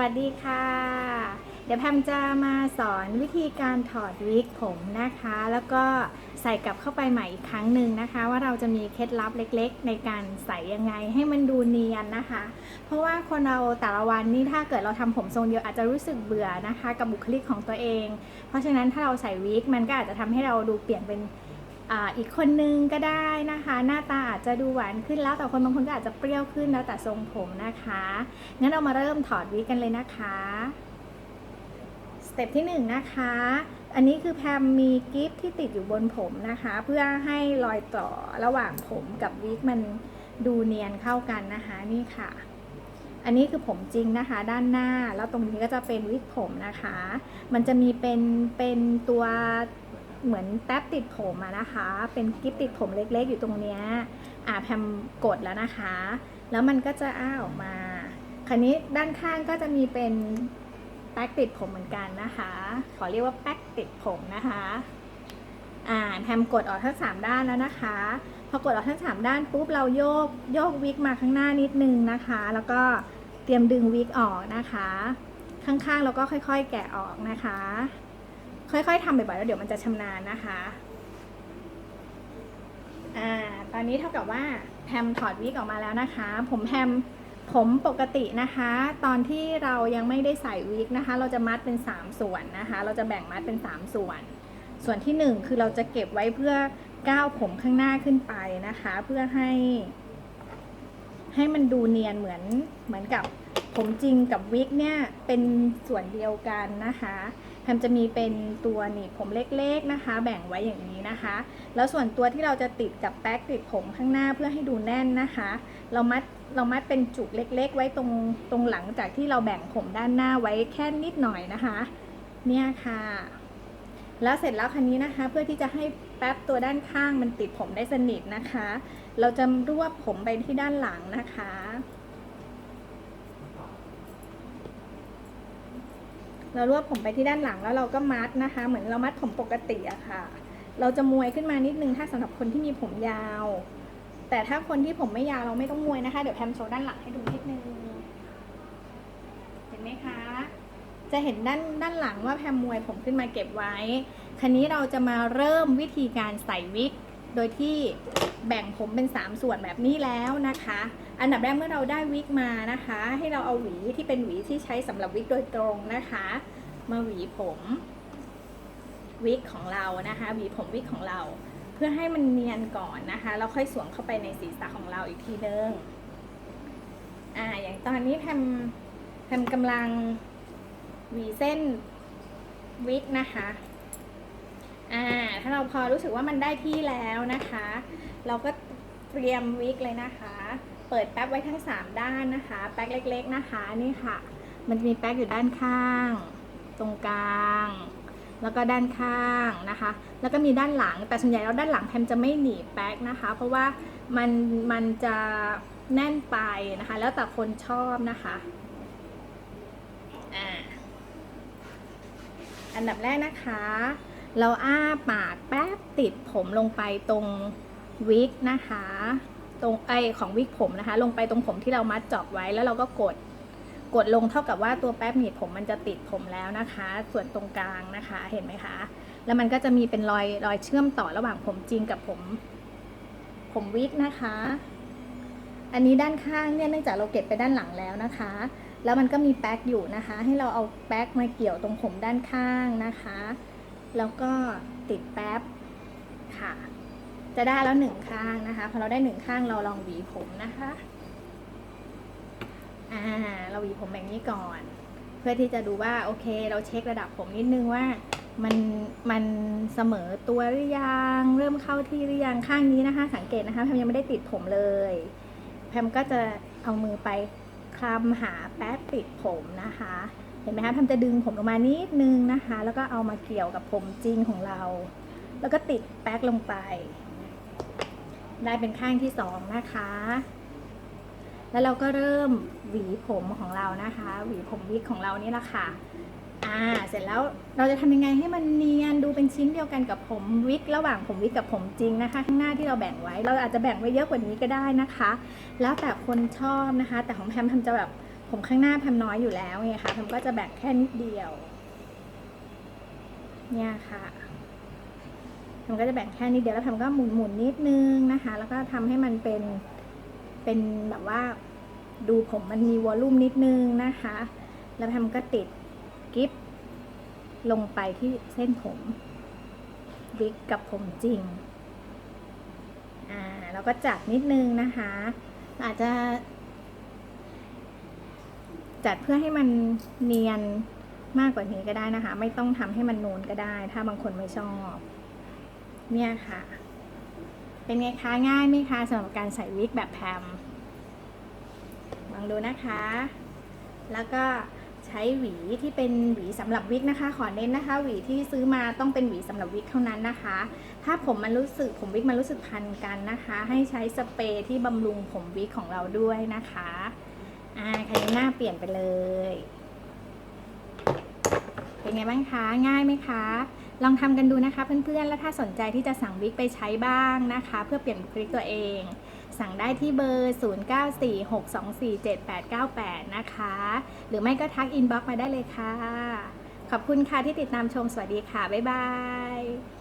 วัสดีค่ะ เดี๋ยวแพมจะมาสอนวิธีการถอดวิกผมนะคะ แล้วก็ใส่กลับเข้าไปใหม่อีกครั้งหนึ่งนะคะ ว่าเราจะมีเคล็ดลับเล็กๆ ในการใส่ยังไงให้มันดูเนียนนะคะ เพราะว่าคนเราแต่ละวันนี่ถ้าเกิดเราทำผมทรงเดียวอาจจะรู้สึกเบื่อนะคะ กับบุคลิกของตัวเอง เพราะฉะนั้นถ้าเราใส่วิกมันก็อาจจะทำให้เราดูเปลี่ยนเป็น อีกคนนึงก็ได้นะคะ หน้าตาอาจจะดูหวานขึ้นแล้วแต่คนบางคนก็อาจจะเปรี้ยวขึ้นแล้วแต่ทรงผมนะคะ งั้นเรามาเริ่มถอดวิกกันเลยนะคะสเต็ปที่1นงนะคะ อันนี้คือแพมมีกิฟที่ติดอยู่บนผมนะคะ เพื่อให้รอยต่อระหว่างผมกับวิกมันดูเนียนเข้ากันนะคะนี่ค่ะ อันนี้คือผมจริงนะคะ ด้านหน้าแล้วตรงนี้ก็จะเป็นวิกผมนะคะ มันจะมีเป็นเป็นตัว เหมือนแท็บติดผมอะนะคะ เป็นกิฟติดผมเล็กๆ อยู่ตรงเนี้ยอ่าแพมกดแล้วนะคะ แล้วมันก็จะอ้าออกมา คราวนี้ด้านข้างก็จะมีเป็นแป๊กติดผมเหมือนกันนะคะ ขอเรียกว่าแป๊กติดผมนะคะ อ่าแพมกดออกทั้งสามด้านแล้วนะคะ พอกดออกทั้งสามด้านปุ๊บเราโยกโยกวิกมาข้างหน้านิดนึงนะคะ แล้วก็เตรียมดึงวิกออกนะคะ ข้างๆเราก็ค่อยๆแกะออกนะคะ ค่อยๆทำบ่อยๆแล้วเดี๋ยวมันจะชำนาญนะคะอ่าตอนนี้เท่ากับว่าแพมถอดวิกออกมาแล้วนะคะ ผมแพมผมปกตินะคะ ตอนที่เรายังไม่ได้ใส่วิกนะคะ เราจะมัดเป็น 3 ส่วนนะคะ เราจะแบ่งมัดเป็น 3 ส่วน ส่วนที่ 1 คือเราจะเก็บไว้เพื่อก้าวผมข้างหน้าขึ้นไปนะคะ เพื่อให้ ให้มันดูเนียนเหมือนเหมือนกับ ผมจริงกับวิกเนี่ยเป็นส่วนเดียวกันนะคะแพมจะมีเป็นตัวหนีบผมเล็กๆนะคะ แบ่งไว้อย่างนี้นะคะ แล้วส่วนตัวที่เราจะติดกับแป๊กติดผมข้างหน้าเพื่อให้ดูแน่นนะคะ เรามัดเรามัดเป็นจุกเล็ก ๆ ไว้ตรงตรงหลังจากที่เราแบ่งผมด้านหน้าไว้แค่นิดหน่อยนะคะ เนี่ยค่ะ แล้วเสร็จแล้วคันนี้นะคะ เพื่อที่จะให้แป๊บตัวด้านข้างมันติดผมได้สนิทนะคะ เราจะรวบผมไปที่ด้านหลังนะคะ เรารวบผมไปที่ด้านหลังแล้วเราก็มัดนะคะ เหมือนเรามัดผมปกติอะค่ะ เราจะมวยขึ้นมานิดนึงถ้าสำหรับคนที่มีผมยาว แต่ถ้าคนที่ผมไม่ยาวเราไม่ต้องมวยนะคะ เดี๋ยวแพมโชว์ด้านหลังให้ดูนิดนึง เห็นไหมคะ จะเห็นด้านด้านหลังว่าแพมมวยผมขึ้นมาเก็บไว้ คันนี้เราจะมาเริ่มวิธีการใส่วิก โดยที่แบ่งผมเป็น 3 ส่วนแบบนี้แล้วนะคะ อันดับแรกเมื่อเราได้วิกมานะคะ ให้เราเอาหวีที่เป็นหวีที่ใช้สำหรับวิกโดยตรงนะคะ มาหวีผมวิกของเรานะคะหวีผมวิกของเรา เพื่อให้มันเนียนก่อนนะคะแล้วค่อยสวมเข้าไปในศีรษะของเราอีกทีนึงอ่าอย่างตอนนี้แพมแพมกำลังหวีเส้นวิกนะคะอ่าถ้าเราพอรู้สึกว่ามันได้ที่แล้วนะคะ เราก็เตรียมวิกเลยนะคะ เปิดแป๊บไว้ทั้ง 3 ด้านนะคะ แป๊กเล็ก ๆนะคะนี่ค่ะ มันจะมีแป๊กอยู่ด้านข้าง ตรงกลาง แล้วก็ด้านข้างนะคะ แล้วก็มีด้านหลังแต่ส่วนใหญ่แล้วด้านหลังแพมจะไม่หนีแป๊กนะคะ เพราะว่ามันมันจะแน่นไปนะคะ แล้วแต่คนชอบนะคะอ่าอันดับแรกนะคะ เราอ้าปากแป๊บติดผมลงไปตรงวิกนะคะ ตรงไอของวิกผมนะคะ ลงไปตรงผมที่เรามัดจอบไว้แล้วเราก็กดกดลงเท่ากับว่าตัวแป๊บหนีบผมมันจะติดผมแล้วนะคะ ส่วนตรงกลางนะคะเห็นไหมคะ แล้วมันก็จะมีเป็นรอยรอยเชื่อมต่อระหว่างผมจริงกับผม ผมวิกนะคะ อันนี้ด้านข้างเนี่ยเนื่องจากเราเก็บไปด้านหลังแล้วนะคะ แล้วมันก็มีแป๊กอยู่นะคะ ให้เราเอาแป๊กมาเกี่ยวตรงผมด้านข้างนะคะ แล้วก็ติดแป๊บค่ะ จะได้แล้วหนึ่งข้างนะคะพอเราได้หนึ่งข้างเราลองหวีผมนะคะอ่าเราหวีผมแบบนี้ก่อน เพื่อที่จะดูว่าโอเค เราเช็คระดับผมนิดนึงว่ามันมันเสมอตัวหรือยังเริ่มเข้าที่หรือยังข้างนี้นะคะ สังเกตนะคะแพมยังไม่ได้ติดผมเลยแพมก็จะเอามือไปคลำหาแป๊บติดผมนะคะ เห็นไหมคะแพมจะดึงผมออกมานิดนึงนะคะ แล้วก็เอามาเกี่ยวกับผมจริงของเรา แล้วก็ติดแป๊กลงไป ได้เป็นข้างที่สองนะคะ แล้วเราก็เริ่มหวีผมของเรานะคะ หวีผมวิกของเรานี่แหละค่ะอ่าเสร็จแล้วเราจะทำยังไงให้มันเนียนดูเป็นชิ้นเดียวกันกับผมวิกระหว่างผมวิกกับผมจริงนะคะ ข้างหน้าที่เราแบ่งไว้ เราอาจจะแบ่งไว้เยอะกว่านี้ก็ได้นะคะ แล้วแต่คนชอบนะคะ แต่ของแพมทำจะแบบผผมข้างหน้าแพมน้อยอยู่แล้วไงคะแพมก็จะแบ่งแค่นิดเดียว เนี่ยค่ะ แพมก็จะแบ่งแค่นิดเดียวแล้วแพมก็หมุนหมุนนิดนึงนะคะ แล้วก็ทำให้มันเป็นเป็นแบบว่าดูผมมันมีวอลลุ่มนิดนึงนะคะ แล้วแพมก็ติดกิฟลงไปที่เส้นผมวิกกับผมจริง อ่าแล้วก็จัดนิดนึงนะคะ อาจจะ จัดเพื่อให้มันเนียนมากกว่านี้ก็ได้นะคะ ไม่ต้องทำให้มันนูนก็ได้ ถ้าบางคนไม่ชอบ เนี่ยค่ะ เป็นไงคะง่ายไหมคะสำหรับการใส่วิกแบบแพมลองดูนะคะ แล้วก็ใช้หวีที่เป็นหวีสำหรับวิกนะคะ ขอเน้นนะคะ หวีที่ซื้อมาต้องเป็นหวีสำหรับวิกเท่านั้นนะคะ ถ้าผมมันรู้สึกผมวิกมันรู้สึกพันกันนะคะ ให้ใช้สเปรย์ที่บำรุงผมวิกของเราด้วยนะคะอ่าคราวนี้หน้าเปลี่ยนไปเลย เป็นไงบ้างคะ ง่ายไหมคะ ลองทำกันดูนะคะเพื่อนๆ แล้วถ้าสนใจที่จะสั่งวิกไปใช้บ้างนะคะ เพื่อเปลี่ยนบุคลิกตัวเอง สั่งได้ที่เบอร์ 0946247898 นะคะ หรือไม่ก็ทักอินบ็อกซ์มาได้เลยค่ะ ขอบคุณค่ะที่ติดตามชมสวัสดีค่ะ บ๊ายบาย